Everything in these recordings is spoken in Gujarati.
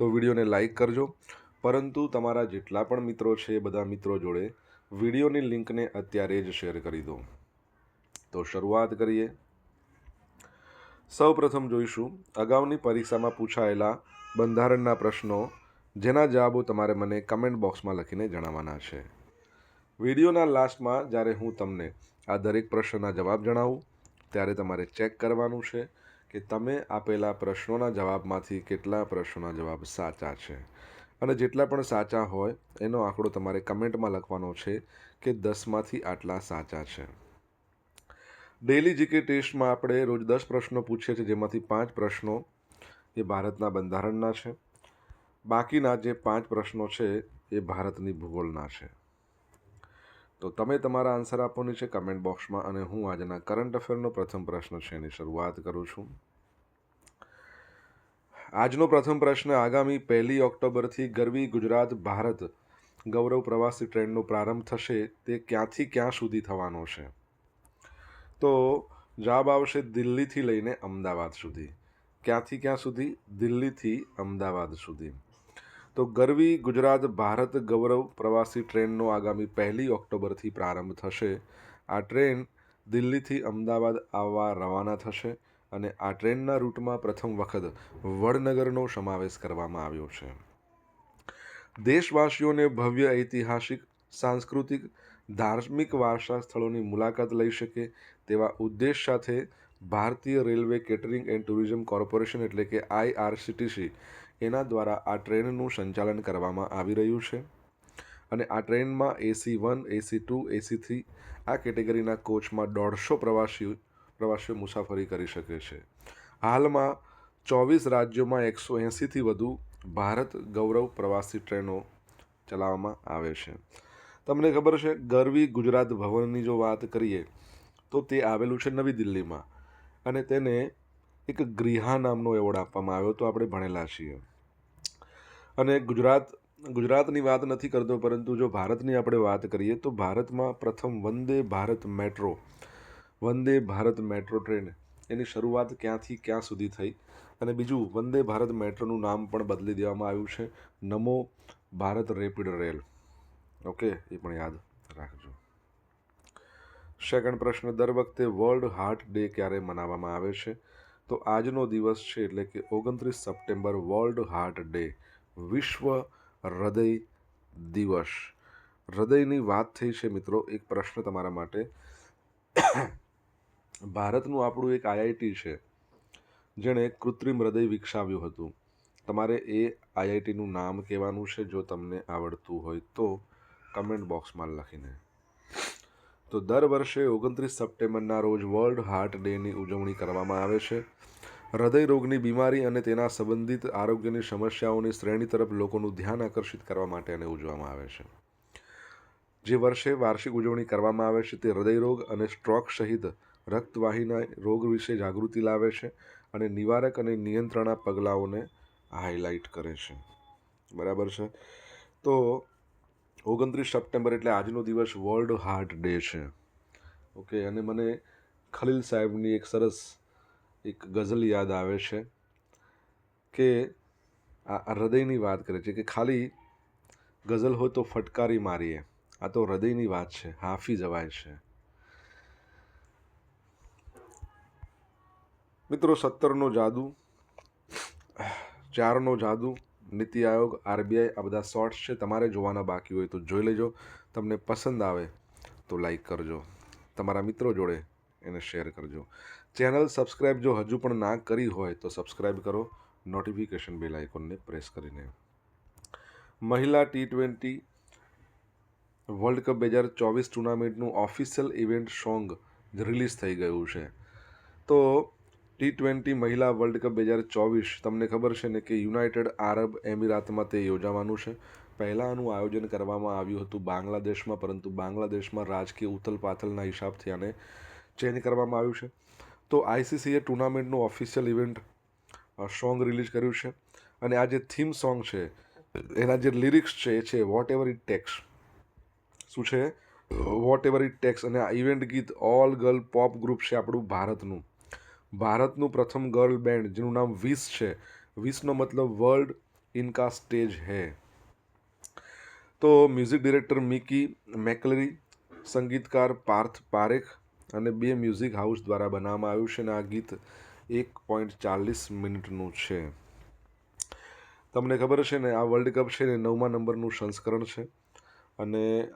તો વિડીયોને લાઇક કરજો. પરંતુ તમારા જેટલા પણ મિત્રો છે એ બધા મિત્રો જોડે વિડીયોની લિંકને અત્યારે જ શેર કરી દો. તો શરૂઆત કરીએ. સૌ પ્રથમ જોઈશું અગાઉની પરીક્ષામાં પૂછાયેલા બંધારણના પ્રશ્નો, જેના જવાબો તમારે મને કમેન્ટ બોક્સમાં લખીને જણાવવાના છે. વિડીયોના લાસ્ટમાં જ્યારે હું તમને આ દરેક પ્રશ્નના જવાબ જણાવું, ત્યારે તમારે ચેક કરવાનું છે. કે તમે આપેલા પ્રશ્નોના જવાબમાંથી કેટલા પ્રશ્નોના જવાબ સાચા છે? અને જેટલા પણ સાચા હોય, એનો આંકડો તમારે કમેન્ટમાં લખવાનો છે કે દસમાંથી આટલા સાચા છે. ડેલી જીકે ટેસ્ટમાં આપણે રોજ દસ પ્રશ્નો પૂછીએ છીએ, જેમાંથી પાંચ પ્રશ્નો એ ભારતના બંધારણના છે. બાકીના જે પાંચ પ્રશ્નો છે એ ભારતની ભૂગોળના છે. તો તમે તમારા આન્સર આપવાની છે કમેન્ટ બોક્સમાં અને હું આજના કરંટ અફેરનો પ્રથમ પ્રશ્ન છે એની શરૂઆત કરું છું. આજનો પ્રથમ પ્રશ્ન, આગામી પહેલી ઓક્ટોબરથી ગરવી ગુજરાત, ભારત ગૌરવ પ્રવાસી ટ્રેનનો પ્રારંભ થશે, તે ક્યાંથી ક્યાં સુધી થવાનો છે? તો જવાબ આવશે દિલ્હીથી લઈને અમદાવાદ સુધી. ક્યાંથી ક્યાં સુધી? દિલ્હીથી અમદાવાદ સુધી. તો ગરવી ગુજરાત ભારત ગૌરવ પ્રવાસી ટ્રેનનો આગામી પહેલી ઓક્ટોબરથી પ્રારંભ થશે. આ ટ્રેન દિલ્હીથી અમદાવાદ આવવા રવાના થશે અને આ ટ્રેનના રૂટમાં પ્રથમ વખત વડનગરનો સમાવેશ કરવામાં આવ્યો છે. દેશવાસીઓને ભવ્ય ઐતિહાસિક, સાંસ્કૃતિક, ધાર્મિક વારસા સ્થળોની મુલાકાત લઈ શકે તેવા ઉદ્દેશ સાથે ભારતીય railway catering and tourism corporation એટલે કે આઈઆરસીટીસી એના દ્વારા આ ટ્રેનનું સંચાલન કરવામાં આવી રહ્યું છે. અને આ ટ્રેનમાં AC one, AC two, AC three આ કેટેગરીના કોચમાં દોઢસો પ્રવાસી પ્રવાસીઓ મુસાફરી કરી શકે છે. હાલમાં ચોવીસ રાજ્યોમાં એકસો એંસીથી વધુ ભારત ગૌરવ પ્રવાસી ટ્રેનો ચલાવવામાં આવે છે. તમને ખબર છે, ગરવી ગુજરાત ભવનની જો વાત કરીએ, તો તે આવેલું છે નવી દિલ્હીમાં. અને તેને એક ગ્રીહા નામનો એવોર્ડ આપવામાં આવ્યો, તો આપણે ભણેલા છીએ. અને ગુજરાત, ગુજરાતની વાત નથી કરતો, પરંતુ જો ભારતની આપણે વાત કરીએ તો ભારતમાં પ્રથમ Vande Bharat metro, Vande Bharat metro train, એની શરૂઆત ક્યાંથી ક્યાં સુધી થઈ? અને બીજું, વંદે ભારત મેટ્રોનું નામ પણ બદલી દેવામાં આવ્યું છે. Namo Bharat rapid rail. Okay, એ પણ યાદ રાખજો. સેકન્ડ પ્રશ્ન, દર વખતે વર્લ્ડ હાર્ટ ડે ક્યારે મનાવવામાં આવે છે? તો આજનો દિવસ છે એટલે કે ઓગણત્રીસ સપ્ટેમ્બર, વર્લ્ડ હાર્ટ ડે. વિશ્વ હૃદય દિવસ. હૃદયની વાત થઈ છે મિત્રો, એક પ્રશ્ન તમારા માટે. ભારતનું આપણું એક આઈઆઈટી છે, જેણે કૃત્રિમ હૃદય વિકસાવ્યું હતું. તમારે એ આઈઆઈટીનું નામ કહેવાનું છે, જો તમને આવડતું હોય તો કમેન્ટ બોક્સમાં લખીને. તો દર વર્ષે ઓગણત્રીસ સપ્ટેમ્બરના રોજ વર્લ્ડ હાર્ટ ડેની ઉજવણી કરવામાં આવે છે. હૃદય રોગની બીમારી અને તેના સંબંધિત આરોગ્યની સમસ્યાઓની શ્રેણી તરફ લોકોનું ધ્યાન આકર્ષિત કરવા માટે એને ઉજવવામાં આવે છે. જે વર્ષે વાર્ષિક ઉજવણી કરવામાં આવે છે, તે હૃદયરોગ અને સ્ટ્રોક સહિત રક્તવાહિના રોગ વિશે જાગૃતિ લાવે છે અને નિવારક અને નિયંત્રણના પગલાઓને હાઇલાઇટ કરે છે. બરાબર છે? તો ઓગણત્રીસ સપ્ટેમ્બર એટલે આજનો દિવસ વર્લ્ડ હાર્ટ ડે છે. ઓકે, અને મને ખલીલ સાહેબની એક સરસ એક ગઝલ યાદ આવે છે કે આ હૃદયની વાત કરે છે કે ખાલી ગઝલ હોય તો ફટકારી મારીએ. આ તો હૃદયની વાત છે, હાફી જવાય છે. મિત્રો, સત્તરનો જાદુ, ચારનો જાદુ, નીતિ આયોગ, આરબીઆઈ, આ બધા શોર્ટ્સ છે. તમારે જોવાના બાકી હોય તો જોઈ લેજો. તમને પસંદ આવે તો લાઈક કરજો. તમારા મિત્રો જોડે એને શેર કરજો. ચેનલ સબસ્ક્રાઈબ જો હજુ પણ ના કરી હોય તો સબસ્ક્રાઈબ કરો. નોટિફિકેશન બેલ આઇકોનને પ્રેસ કરીને. મહિલા ટી ટ્વેન્ટી વર્લ્ડ કપ બે હજાર ચોવીસ ટુર્નામેન્ટનું ઓફિશિયલ ઇવેન્ટ સોંગ રિલીઝ થઈ ગયું છે. તો ટી ટ્વેન્ટી મહિલા વર્લ્ડ કપ બે હજાર ચોવીસ, તમને ખબર છે ને કે યુનાઇટેડ આરબ એમિરાતમાં તે યોજાવાનું છે. પહેલાં આનું આયોજન કરવામાં આવ્યું હતું બાંગ્લાદેશમાં, પરંતુ બાંગ્લાદેશમાં રાજકીય ઉથલપાથલના હિસાબથી આને ચેન્જ કરવામાં આવ્યું છે. તો આઈસીસીએ ટુર્નામેન્ટનું ઓફિશિયલ ઇવેન્ટ સોંગ રિલીઝ કર્યું છે. અને આ જે થીમ સોંગ છે, એના જે લિરિક્સ છે, એ છે વોટ એવર ઇટ ટેક્સ શું છે? વોટ એવર ઇટ ટેક્સ અને આ ઇવેન્ટ ગીત ઓલ ગર્લ પોપ ગ્રુપ છે આપણું ભારતનું. ભારતનું પ્રથમ ગર્લ બેન્ડ જેનું નામ વિસ છે. વિસનો મતલબ વર્લ્ડ ઇનકા સ્ટેજ હે. તો મ્યુઝિક ડિરેક્ટર મિકી મેકલરી સંગીતકાર પાર્થ પારેખ અને બે મ્યુઝિક હાઉસ દ્વારા બનાવવામાં આવ્યું છે અને આ ગીત એક પોઈન્ટ ચાલીસ મિનિટનું છે. તમને ખબર છે ને, આ વર્લ્ડ કપ છે ને, નવમા નંબરનું સંસ્કરણ છે. અને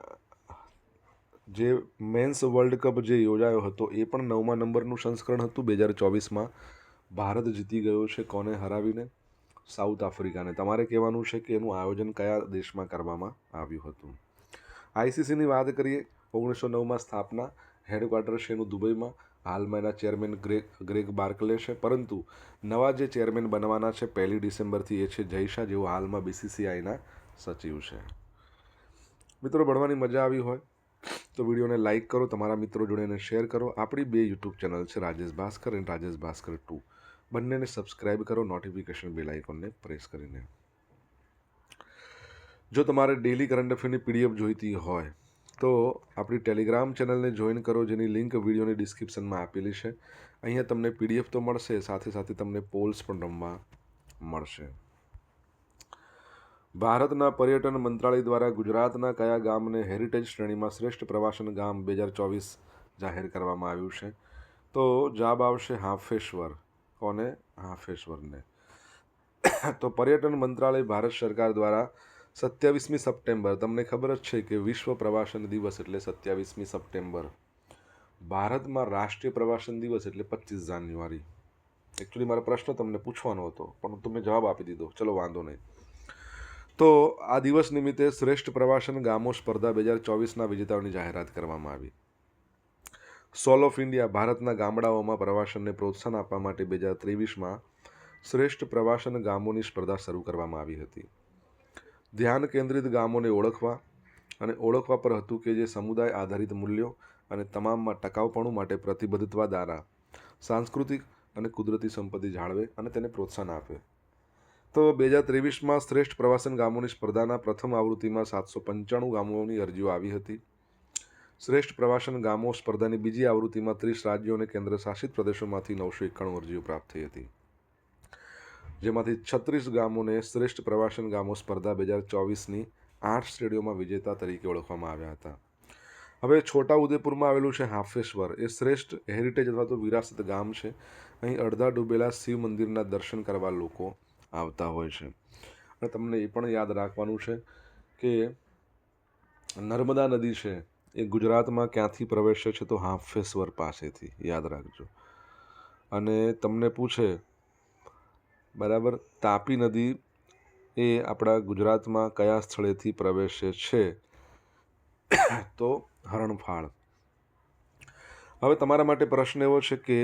જે મેન્સ વર્લ્ડ કપ જે યોજાયો હતો, એ પણ નવમા નંબરનું સંસ્કરણ હતું બે હજાર ચોવીસમાં. ભારત જીતી ગયો છે કોને હરાવીને? સાઉથ આફ્રિકાને. તમારે કહેવાનું છે કે એનું આયોજન કયા દેશમાં કરવામાં આવ્યું હતું? આઈસીસીની વાત કરીએ, ઓગણીસો નવમાં સ્થાપના હેડક્વાર્ટર છે એનું દુબઈમાં. હાલમાં એના ચેરમેન ગ્રેગ ગ્રેગ બાર્કલે છે. પરંતુ નવા જે ચેરમેન બનવાના છે પહેલી ડિસેમ્બરથી એ છે જયશા, જેઓ હાલમાં બીસીસીઆઈના સચિવ છે. મિત્રો, ભણવાની મજા આવી હોય તો વિડીયોને લાઇક કરો, તમારા મિત્રો જોડે એને શેર કરો. આપણી બે યુટ્યુબ ચેનલ છે રાજેશ ભાસ્કર અને રાજેશ ભાસ્કર ટુ. બંનેને સબસ્ક્રાઇબ કરો, નોટિફિકેશન બેલ આઇકોનને પ્રેસ કરીને. જો તમારે ડેલી કરંટ અફેરની પીડીએફ જોઈતી હોય તો આપણી ટેલિગ્રામ ચેનલને જોઈન કરો, જેની લિંક વિડીયોની ડિસ્ક્રિપ્શનમાં આપેલી છે. અહીંયા તમને પીડીએફ તો મળશે, સાથે સાથે તમને પોલ્સ પણ રમવા મળશે. ભારતના પર્યટન મંત્રાલય દ્વારા ગુજરાતના કયા ગામને હેરિટેજ શ્રેણીમાં શ્રેષ્ઠ પ્રવાસન ગામ બે હજાર ચોવીસ જાહેર કરવામાં આવ્યું છે? તો જવાબ આવશે હાફેશ્વર. કોને? હાફેશ્વરને. તો પર્યટન મંત્રાલય ભારત સરકાર દ્વારા સત્યાવીસમી સપ્ટેમ્બર. તમને ખબર જ છે કે વિશ્વ પ્રવાસન દિવસ એટલે સત્યાવીસમી સપ્ટેમ્બર. ભારતમાં રાષ્ટ્રીય પ્રવાસન દિવસ એટલે પચીસ જાન્યુઆરી. એકચ્યુઅલી મારો પ્રશ્ન તમને પૂછવાનો હતો, પણ તમે જવાબ આપી દીધો. ચલો, વાંધો નહીં. તો આ દિવસ નિમિત્તે શ્રેષ્ઠ પ્રવાસન ગામો સ્પર્ધા બે હજાર ચોવીસના વિજેતાઓની જાહેરાત કરવામાં આવી. સોલ ઓફ ઇન્ડિયા ભારતના ગામડાઓમાં પ્રવાસનને પ્રોત્સાહન આપવા માટે બે હજાર ત્રેવીસમાં શ્રેષ્ઠ પ્રવાસન ગામોની સ્પર્ધા શરૂ કરવામાં આવી હતી. ધ્યાન કેન્દ્રિત ગામોને ઓળખવા અને ઓળખવા પર હતું કે જે સમુદાય આધારિત મૂલ્યો અને તમામમાં ટકાઉપણું માટે પ્રતિબદ્ધતા દ્વારા સાંસ્કૃતિક અને કુદરતી સંપત્તિ જાળવે અને તેને પ્રોત્સાહન આપે. તો બે હજાર ત્રેવીસમાં શ્રેષ્ઠ પ્રવાસન ગામોની સ્પર્ધાના પ્રથમ આવૃત્તિમાં સાતસો પંચાણું ગામોની અરજીઓ આવી હતી. શ્રેષ્ઠ પ્રવાસન ગામો સ્પર્ધાની બીજી આવૃત્તિમાં ત્રીસ રાજ્યો અને કેન્દ્ર શાસિત પ્રદેશોમાંથી નવસો એકાણું અરજીઓ પ્રાપ્ત થઈ હતી. જેમાંથી છત્રીસ ગામોને શ્રેષ્ઠ પ્રવાસન ગામો સ્પર્ધા બે હજાર ચોવીસની આઠ શ્રેણીઓમાં વિજેતા તરીકે ઓળખવામાં આવ્યા હતા. હવે છોટા ઉદેપુરમાં આવેલું છે હાફેશ્વર. એ શ્રેષ્ઠ હેરિટેજ અથવા તો વિરાસત ગામ છે. અહીં અડધા ડૂબેલા શિવ મંદિરના દર્શન કરવા લોકો આવતા હોય છે. અને તમને એ પણ યાદ રાખવાનું છે કે નર્મદા નદી છે એ ગુજરાતમાં ક્યાંથી પ્રવેશે છે તો હાફેશ્વર પાસેથી. યાદ રાખજો. અને તમને પૂછે બરાબર? તાપી નદી એ આપણા ગુજરાતમાં કયા સ્થળેથી પ્રવેશે છે? તો હરણફાળ. હવે તમારા માટે પ્રશ્ન એવો છે કે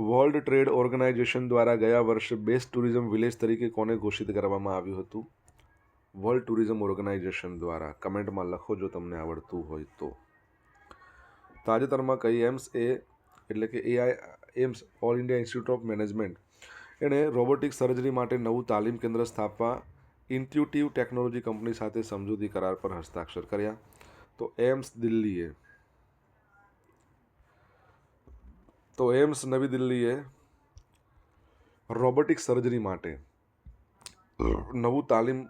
વર્લ્ડ ટ્રેડ ઓર્ગેનાઇઝેશન દ્વારા ગયા વર્ષે બેસ્ટ ટુરિઝમ વિલેજ તરીકે કોને ઘોષિત કરવામાં આવ્યું હતું? વર્લ્ડ ટુરિઝમ ઓર્ગેનાઇઝેશન દ્વારા. કમેન્ટમાં લખો જો તમને આવડતું હોય તો. તાજેતરમાં કઈ એમ્સ એ, એટલે કે AI AIIMS, all India institute of management એણે રોબોટિક સર્જરી માટે નવું તાલીમ કેન્દ્ર સ્થાપવા ઇન્ટ્યુટિવ ટેકનોલોજી કંપની સાથે સમજૂતી કરાર પર હસ્તાક્ષર કર્યા. તો એમ્સ દિલ્હીએ. તો એમ્સ નવી દિલ્હીએ રોબોટિક સર્જરી માટે નવું તાલીમ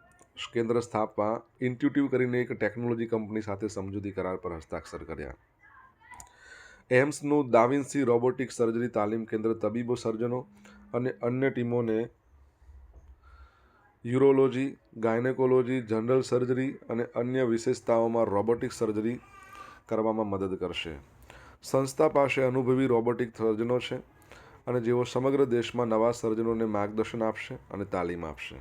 કેન્દ્ર સ્થાપવા ઇન્ટ્યુટિવ કરીને એક ટેકનોલોજી કંપની સાથે સમજૂતી કરાર પર હસ્તાક્ષર કર્યા. એમ્સનું દાવિન્સી રોબોટિક સર્જરી તાલીમ કેન્દ્ર તબીબો સર્જનો અને અન્ય ટીમોને યુરોલોજી, ગાયનેકોલોજી, જનરલ સર્જરી અને અન્ય વિશેષતાઓમાં રોબોટિક સર્જરી કરવામાં મદદ કરશે. સંસ્થા પાસે અનુભવી રોબોટિક સર્જનો છે અને જેઓ સમગ્ર દેશમાં નવા સર્જનોને માર્ગદર્શન આપશે અને તાલીમ આપશે.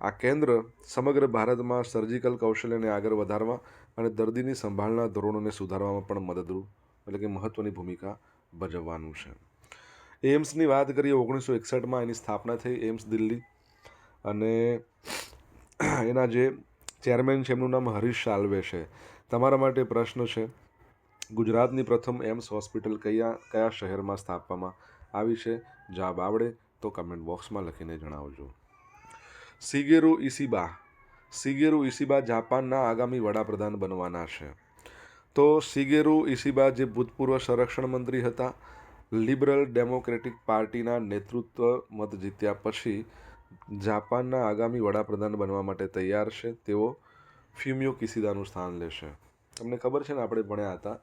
આ કેન્દ્ર સમગ્ર ભારતમાં સર્જિકલ કૌશલ્યને આગળ વધારવા અને દર્દીની સંભાળના ધોરણોને સુધારવામાં પણ મદદરૂપ, એટલે કે મહત્ત્વની ભૂમિકા ભજવવાનું છે. એમ્સની વાત કરીએ ઓગણીસો એકસઠમાં એની સ્થાપના થઈ, એમ્સ દિલ્હી. અને એના જે ચેરમેન છે, એમનું નામ હરીશ સાલ્વે છે. તમારા માટે પ્રશ્ન છે, ગુજરાતની પ્રથમ એમ્સ હોસ્પિટલ કયા કયા શહેરમાં સ્થાપવામાં આવી છે? જવાબ આવડે તો કમેન્ટ બોક્સમાં લખીને જણાવજો. સિગેરુ ઇસીબા સિગેરુ ઇસીબા જાપાનના આગામી વડાપ્રધાન બનવાના છે. તો સિગેરુ ઇસીબા જે ભૂતપૂર્વ સંરક્ષણ મંત્રી હતા લિબરલ ડેમોક્રેટિક પાર્ટીના નેતૃત્વ મત જીત્યા પછી જાપાનના આગામી વડાપ્રધાન બનવા માટે તૈયાર છે. તેઓ ફ્યુમિયો કિસિદાનું સ્થાન લેશે. તમને ખબર છે ને, આપણે ભણ્યા હતા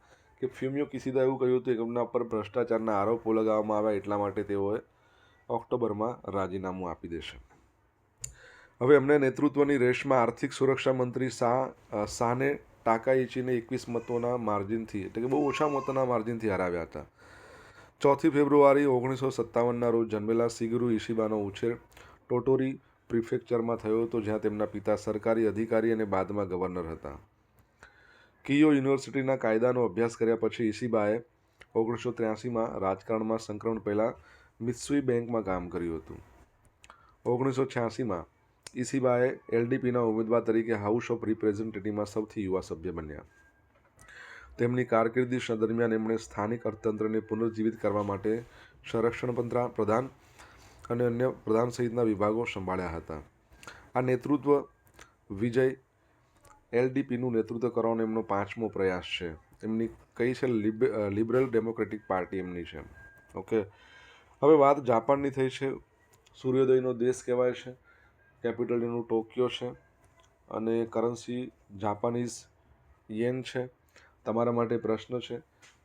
કે ફ્યુમિયો કિસિદા એવું કહ્યું હતું કે એમના પર ભ્રષ્ટાચારના આરોપો લગાવવામાં આવ્યા એટલા માટે તેઓએ ઓક્ટોબરમાં રાજીનામું આપી દેશે. હવે એમને નેતૃત્વની રેસમાં આર્થિક સુરક્ષા મંત્રી શાહ શાને ટાકાઈચીને એકવીસ મતોના માર્જિનથી એટલે કે બહુ ઓછા મતોના માર્જિનથી હરાવ્યા હતા. ચોથી ફેબ્રુઆરી ઓગણીસો સત્તાવનના રોજ જન્મેલા સિગુરુ ઇશિબાનો ઉછેર ટોટોરી પ્રિફેક્ચરમાં થયો હતો, જ્યાં તેમના પિતા સરકારી અધિકારી અને બાદમાં ગવર્નર હતા. કિયો યુનિવર્સિટીના કાયદાનો અભ્યાસ કર્યા પછી ઇશિબાએ ઓગણીસો ત્ર્યાસીમાં રાજકારણમાં સંક્રમણ પહેલાં મિત્સુઈ બેંકમાં કામ કર્યું હતું. ઓગણીસો છ્યાસીમાં ઇસીબાએ એલડીપીના ઉમેદવાર તરીકે હાઉસ ઓફ રિપ્રેઝેન્ટેટિવમાં સૌથી યુવા સભ્ય બન્યા. તેમની કારકિર્દી દરમિયાન એમણે સ્થાનિક અર્થતંત્રને પુનર્જીવિત કરવા માટે સંરક્ષણ પ્રધાન અને અન્ય પ્રધાન સહિતના વિભાગો સંભાળ્યા હતા. આ નેતૃત્વ વિજય એલડીપીનું નેતૃત્વ કરવાનો એમનો પાંચમો પ્રયાસ છે. એમની કઈ છે? લિબરલ ડેમોક્રેટિક પાર્ટી એમની છે. ઓકે. હવે વાત જાપાનની થઈ છે. સૂર્યોદયનો દેશ કહેવાય છે. કેપિટલ એનું ટોક્યો છે. અને કરન્સી જાપાનીઝ યેન છે. તમારા માટે પ્રશ્ન છે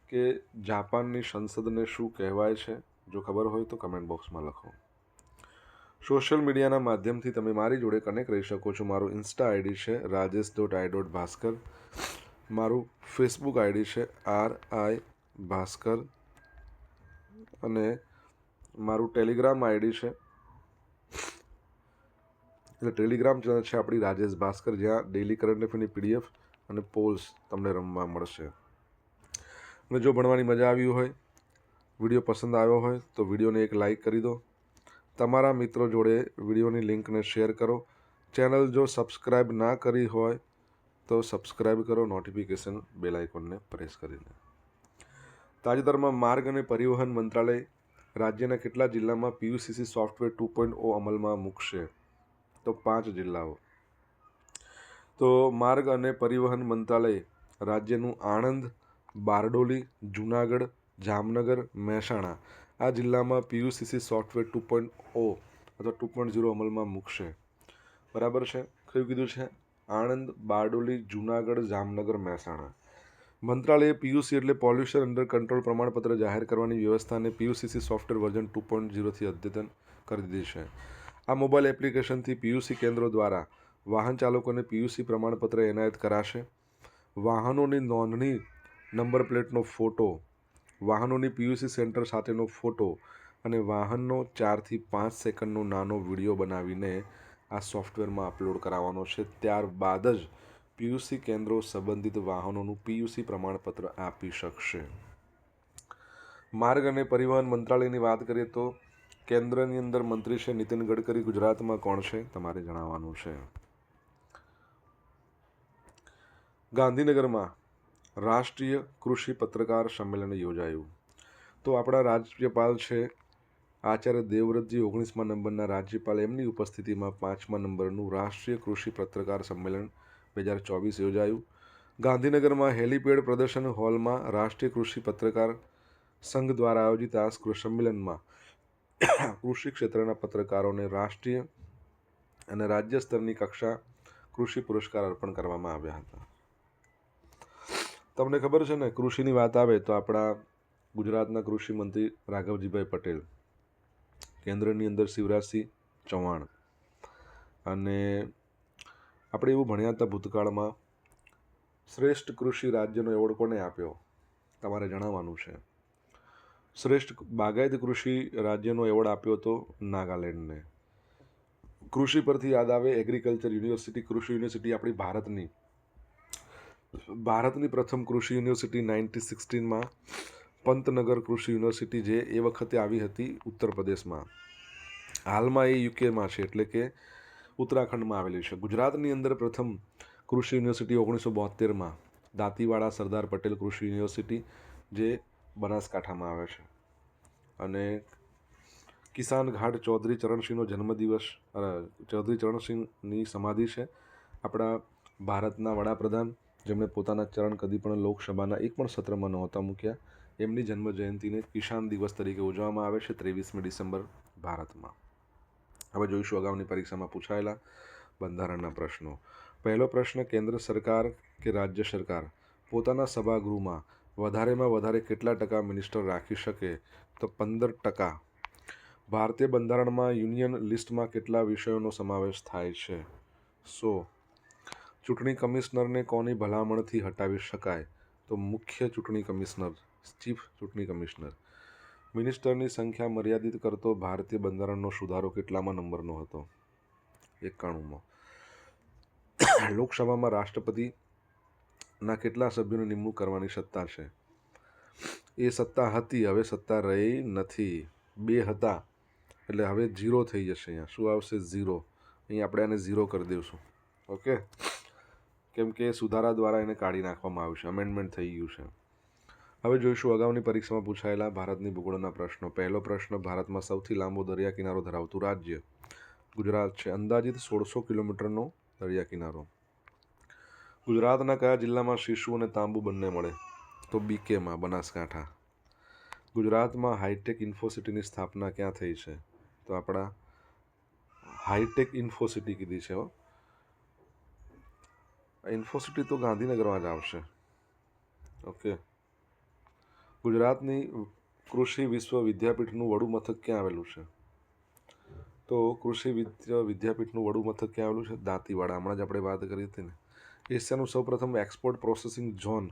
કે જાપાનની સંસદને શું કહેવાય છે? જો ખબર હોય તો કમેન્ટ બોક્સમાં લખો. સોશિયલ મીડિયાના માધ્યમથી તમે મારી જોડે કનેક્ટ રહી શકો છો. મારું ઇન્સ્ટા આઈડી છે Rajesh dot I dot Bhaskar મારું ફેસબુક આઈડી છે આર આઈ ભાસ્કર અને મારું ટેલિગ્રામ આઈડી છે એટલે ટેલિગ્રામ ચેનલ છે આપણી રાજેશ ભાસ્કર જ્યાં ડેલી કરંટ અફેરની પીડીએફ અને પોલ્સ તમને રમવા મળશે. અને જો ભણવાની મજા આવી હોય, વીડિયો પસંદ આવ્યો હોય, તો વિડીયોને એક લાઇક કરી દો. તમારા મિત્રો જોડે વિડીયોની લિંકને શેર કરો. ચેનલ જો સબસ્ક્રાઈબ ના કરી હોય, તો સબસ્ક્રાઈબ કરો, નોટિફિકેશન બેલ આઇકોનને પ્રેસ કરીને. તાજેતરમાં માર્ગ અને પરિવહન મંત્રાલય રાજ્યના કેટલા જિલ્લામાં PUCC software two point O અમલમાં મૂકશે? તો પાંચ જિલ્લાઓ. તો માર્ગ અને પરિવહન મંત્રાલય, રાજ્યનું આણંદ, બારડોલી, જુનાગઢ, જામનગર, મહેસાણા, આ જિલ્લામાં PUCC software two point O અથવા ટુ પોઈન્ટ ઝીરો અમલમાં મૂકશે. બરાબર છે? કયું કીધું છે? આણંદ, બારડોલી, જુનાગઢ, જામનગર, મહેસાણા. મંત્રાલયે પીયુસી એટલે પોલ્યુશન અંડર કંટ્રોલ પ્રમાણપત્ર જાહેર કરવાની વ્યવસ્થાને PUCC software version two point ઝીરોથી અદ્યતન કરી દીધી છે. આ મોબાઈલ એપ્લિકેશનથી પીયુસી કેન્દ્રો દ્વારા વાહન ચાલકોને પીયુસી પ્રમાણપત્ર એનાયત કરાશે. વાહનોની નોંધણી નંબર પ્લેટનો ફોટો, વાહનોની પીયુસી સેન્ટર સાથેનો ફોટો અને વાહનનો ચારથી પાંચ સેકન્ડનો નાનો વીડિયો બનાવીને આ સોફ્ટવેરમાં અપલોડ કરાવવાનો છે. ત્યારબાદ જ પીયુસી કેન્દ્રો સંબંધિત વાહનોનું પીયુસી પ્રમાણપત્ર આપી શકશે. માર્ગ અને પરિવહન મંત્રાલયની વાત કરીએ તો કેન્દ્રની અંદર મંત્રી છે નીતિન ગડકરી. ગુજરાતમાં કોણ છે? તમારે જણાવવાનું છે. ગાંધીનગરમાં રાષ્ટ્રીય કૃષિ પત્રકાર સંમેલન યોજાયું. તો આપણા રાજ્યપાલ છે આચાર્ય દેવવ્રતજી ઓગણીસમા નંબરના રાજ્યપાલ. એમની ઉપસ્થિતિમાં પાંચમા નંબરનું રાષ્ટ્રીય કૃષિ પત્રકાર સંમેલન બે હજાર ચોવીસ યોજાયું. ગાંધીનગરમાં હેલીપેડ પ્રદર્શન હોલમાં રાષ્ટ્રીય કૃષિ પત્રકાર સંઘ દ્વારા આયોજિત આ સંમેલનમાં કૃષિ ક્ષેત્રના પત્રકારોને રાષ્ટ્રીય અને રાજ્ય સ્તરની કક્ષા કૃષિ પુરસ્કાર અર્પણ કરવામાં આવ્યા હતા. તમને ખબર છે ને, કૃષિની વાત આવે તો આપણા ગુજરાતના કૃષિ મંત્રી રાઘવજીભાઈ પટેલ, કેન્દ્રની અંદર શિવરાજસિંહ ચૌહાણ અને આપણે એવું ભણ્યા હતા ભૂતકાળમાં, શ્રેષ્ઠ કૃષિ રાજ્યનો એવોર્ડ કોને આપ્યો? તમારે જણાવવાનું છે. શ્રેષ્ઠ બાગાયત કૃષિ રાજ્યનો એવોર્ડ આપ્યો હતો નાગાલેન્ડને. કૃષિ પરથી યાદ આવે એગ્રીકલ્ચર યુનિવર્સિટી કૃષિ યુનિવર્સિટી આપણી ભારતની ભારતની પ્રથમ કૃષિ યુનિવર્સિટી નાઇન્ટીન સિક્સટીનમાં પંતનગર કૃષિ યુનિવર્સિટી જે એ વખતે આવી હતી ઉત્તર પ્રદેશમાં હાલમાં એ યુકેમાં છે, એટલે કે ઉત્તરાખંડમાં આવેલી છે. ગુજરાતની અંદર પ્રથમ કૃષિ યુનિવર્સિટી ઓગણીસો બોતેરમાં દાંતીવાડા સરદાર પટેલ કૃષિ યુનિવર્સિટી જે બનાસકાંઠામાં આવે છે. અને કિસાન ઘાટ ચૌધરી ચરણસિંહનો જન્મદિવસ ચૌધરી ચરણસિંહની સમાધિ છે આપણા ભારતના વડાપ્રધાન જેમણે પોતાના ચરણ કદી પણ લોકસભાના એક પણ સત્રમાં નહોતા મૂક્યા. એમની જન્મ જયંતિને કિસાન દિવસ તરીકે ઉજવવામાં આવે છે ત્રેવીસમી ડિસેમ્બર, ભારતમાં. હવે જોઈશું અગાઉની પરીક્ષામાં પૂછાયેલા બંધારણના પ્રશ્નો. પહેલો પ્રશ્ન, કેન્દ્ર સરકાર કે રાજ્ય સરકાર? પોતાના સભાગૃહમાં વધારેમાં વધારે કેટલા ટકા મિનિસ્ટર રાખી શકે? તો પંદર ટકા. ભારતીય બંધારણમાં યુનિયન લિસ્ટમાં કેટલા વિષયોનો સમાવેશ થાય છે? સો. ચૂંટણી કમિશનરને કોની ભલામણથી હટાવી શકાય? તો મુખ્ય ચૂંટણી કમિશનર, ચીફ ચૂંટણી કમિશનર. મિનિસ્ટરની સંખ્યા મર્યાદિત કરતો ભારતીય બંધારણનો સુધારો કેટલામાં નંબરનો હતો? એકાણુંમાં. લોકસભામાં રાષ્ટ્રપતિના કેટલા સભ્યોની નિમણૂક કરવાની સત્તા છે? એ સત્તા હતી, હવે સત્તા રહી નથી. બે હતા, એટલે હવે ઝીરો થઈ જશે અહીંયા. શું આવશે ઝીરો? અહીં આપણે આને ઝીરો કરી દઈશું. ઓકે? કેમ કે સુધારા દ્વારા એને કાઢી નાખવામાં આવ્યું છે અમેન્ડમેન્ટ થઈ ગયું છે. હવે જોઈશું, અગાઉની પરીક્ષામાં પૂછાયેલા ભારતની ભૂગોળના પ્રશ્નો. પહેલો પ્રશ્ન, ભારતમાં સૌથી લાંબો દરિયા કિનારો ધરાવતું રાજ્ય. ગુજરાત છે અંદાજિત સોળસો કિલોમીટરનો દરિયા કિનારો ગુજરાતના કયા જિલ્લામાં શીશુ અને તાંબુ બંને મળે? તો બીકેમાં બનાસકાંઠા. ગુજરાતમાં હાઈટેક ઇન્ફોસિટીની સ્થાપના ક્યાં થઈ છે? તો આપણા હાઈટેક ઇન્ફોસિટી કીધી છે હો. ઇન્ફોસિટી તો ગાંધીનગરમાં જ આવશે. ઓકે. ગુજરાતની કૃષિ વિશ્વ વિદ્યાપીઠનું વડું મથક ક્યાં આવેલું છે? તો કૃષિ વિદ્યા વિદ્યાપીઠનું વડું મથક ક્યાં આવેલું છે? દાંતીવાડા. હમણાં જ આપણે વાત કરી હતી ને. એશિયાનું સૌપ્રથમ એક્સપોર્ટ પ્રોસેસિંગ ઝોન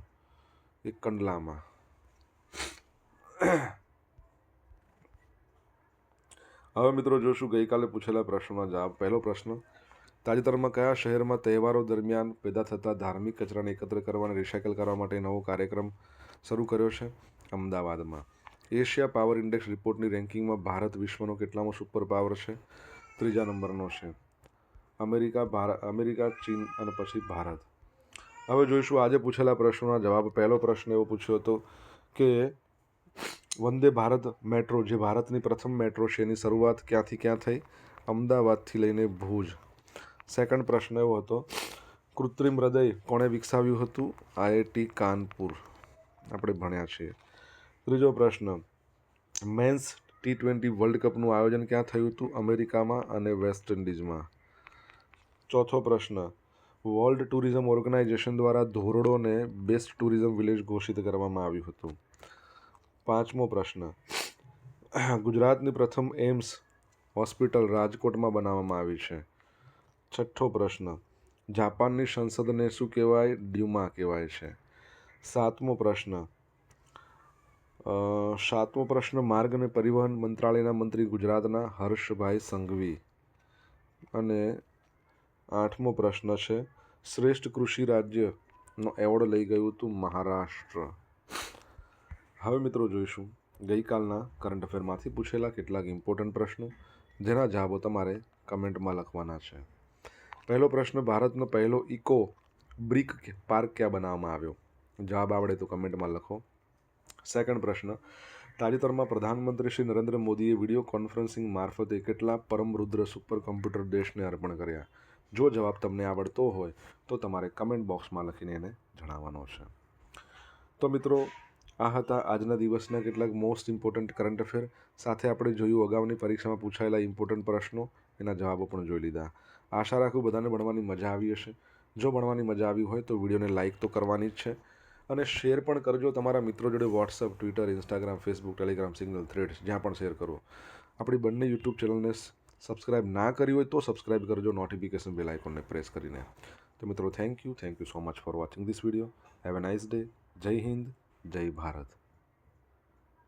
એ કંડલામાં. હવે મિત્રો જોશું ગઈકાલે પૂછેલા પ્રશ્નોના જવાબ. પહેલો પ્રશ્ન તાજેતરમાં કયા શહેરમાં તહેવારો દરમિયાન પેદા થતા ધાર્મિક કચરાને એકત્ર કરવા અને રિસાયકલ કરવા માટે નવો કાર્યક્રમ શરૂ કર્યો છે? અમદાવાદમાં. એશિયા પાવર ઇન્ડેક્સ રિપોર્ટની રેન્કિંગમાં ભારત વિશ્વનો કેટલામો સુપર પાવર છે? ત્રીજા નંબરનો છે. અમેરિકા, ભારત, અમેરિકા, ચીન અને પછી ભારત. હવે જોઈશું આજે પૂછેલા પ્રશ્નોના જવાબ. પહેલો પ્રશ્ન એવો પૂછ્યો હતો કે, વંદે ભારત મેટ્રો, જે ભારતની પ્રથમ મેટ્રો છે, એની શરૂઆત ક્યાંથી ક્યાં થઈ? અમદાવાદથી લઈને ભુજ. સેકન્ડ પ્રશ્ન એવો હતો, કૃત્રિમ હૃદય કોણે વિકસાવ્યું હતું? આઈઆઈટી કાનપુર. આપણે ભણ્યા છીએ. ત્રીજો પ્રશ્ન, મેન્સ ટી ટ્વેન્ટી વર્લ્ડ કપનું આયોજન ક્યાં થયું હતું? અમેરિકામાં અને વેસ્ટ ઇન્ડિઝમાં. ચોથો પ્રશ્ન, વર્લ્ડ ટુરિઝમ ઓર્ગેનાઇઝેશન દ્વારા ધોરડોને બેસ્ટ ટુરિઝમ વિલેજ ઘોષિત કરવામાં આવ્યું હતું. પાંચમો પ્રશ્ન, ગુજરાતની પ્રથમ એમ્સ હોસ્પિટલ રાજકોટમાં બનાવવામાં આવી છે. છઠ્ઠો પ્રશ્ન. જાપાનની સંસદને શું કહેવાય? ડ્યુમા કહેવાય છે. સાતમો પ્રશ્ન. સાતમો પ્રશ્ન, માર્ગ અને પરિવહન મંત્રાલયના મંત્રી ગુજરાતના હર્ષભાઈ સંઘવી. અને આઠમો પ્રશ્ન છે, શ્રેષ્ઠ કૃષિ રાજ્યનો એવોર્ડ લઈ ગયું હતું મહારાષ્ટ્ર. હવે મિત્રો જોઈશું, ગઈકાલના કરંટ અફેરમાંથી પૂછેલા કેટલાક ઇમ્પોર્ટન્ટ પ્રશ્નો, જેના જવાબો તમારે કમેન્ટમાં લખવાના છે. પહેલો પ્રશ્ન, ભારતનો પહેલો ઇકો બ્રિક પાર્ક ક્યાં બનાવવામાં આવ્યો? જવાબ આવડે તો કમેન્ટમાં લખો. સેકન્ડ પ્રશ્ન, તાજેતરમાં પ્રધાનમંત્રી શ્રી નરેન્દ્ર મોદીએ વીડિયો કોન્ફરન્સિંગ મારફતે કેટલા પરમરુદ્ર સુપર કમ્પ્યુટર દેશને અર્પણ કર્યા? જો જવાબ તમને આવડતો હોય, તો તમારે કમેન્ટ બોક્સમાં લખીને એને જણાવવાનો છે. તો મિત્રો, આ હતા આજના દિવસના કેટલાક મોસ્ટ ઇમ્પોર્ટન્ટ કરંટ અફેર સાથે આપણે જોયું અગાઉની પરીક્ષામાં પૂછાયેલા ઇમ્પોર્ટન્ટ પ્રશ્નો, એના જવાબો પણ જોઈ લીધા. આશા રાખું બધાને ભણવાની મજા આવી હશે. જો ભણવાની મજા આવી હોય તો વિડીયોને લાઇક તો કરવાની જ છે. અને શેર પણ કરજો તમારા મિત્રો જોડે WhatsApp Twitter Instagram Facebook Telegram Signal Threads જ્યાં પણ શેર કરો આપણી બંને યુટ્યુબ ચેનલને સબસ્ક્રાઇબ ના કરી હોય તો સબસ્ક્રાઇબ કરજો નોટિફિકેશન બેલ આઇકોનને પ્રેસ કરીને. તો મિત્રો thank you thank you so much for watching this video have a nice day Jai Hind Jai Bharat